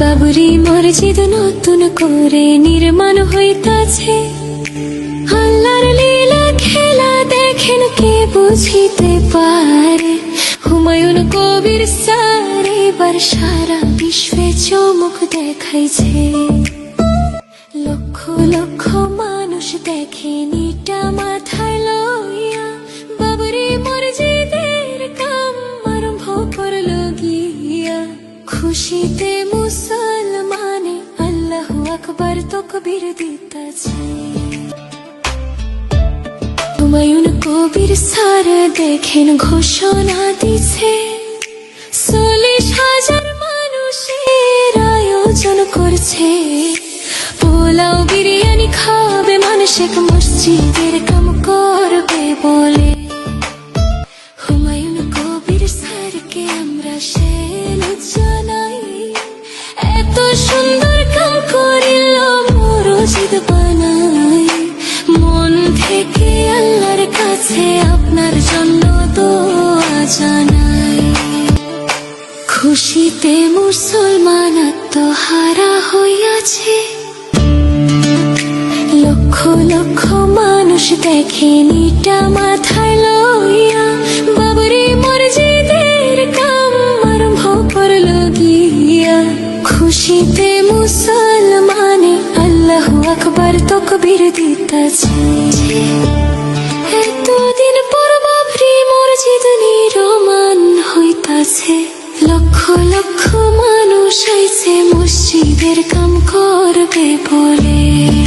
বাবুরি মসজিদ নতুন করে নির্মাণ হইতাছে। আল্লাহর লীলা খেলা দেখেন কে বুঝিতে পারে। হুমায়ুন কবির স্যার এবার সারা বিশ্বে চমক দেখাইছে। লক্ষ লক্ষ মানুষ দেখে নিটা মাথায় খুশিতে মুসলমানে আল্লাহু আকবার তকবীর দিতাছে। হুমায়ুন কবির স্যার দেখেন ঘোষণা দিছে, চল্লিশ হাজার মানুষের আয়োজন করছে। পোলাও বিরিয়ানি খাবে মানুষ এক মসজিদের কাম সুন্দর কাম করিল মরজিদ বানাই মন থেকে আল্লাহর কাছে আপনার জন্য দোয়া জানাই খুশিতে মুসলমান আত্মহারা হইয়াছে। লক্ষ লক্ষ মানুষ দেখে নিটা খুশিতে মুসলমানে আল্লাহু আকবার তকবীর দিতাছে এতদিন পর বাবরি মসজিদ নিরমান হইতাছে লক্ষ লক্ষ মানুষ আইছে মসজিদের কাম করবে বলে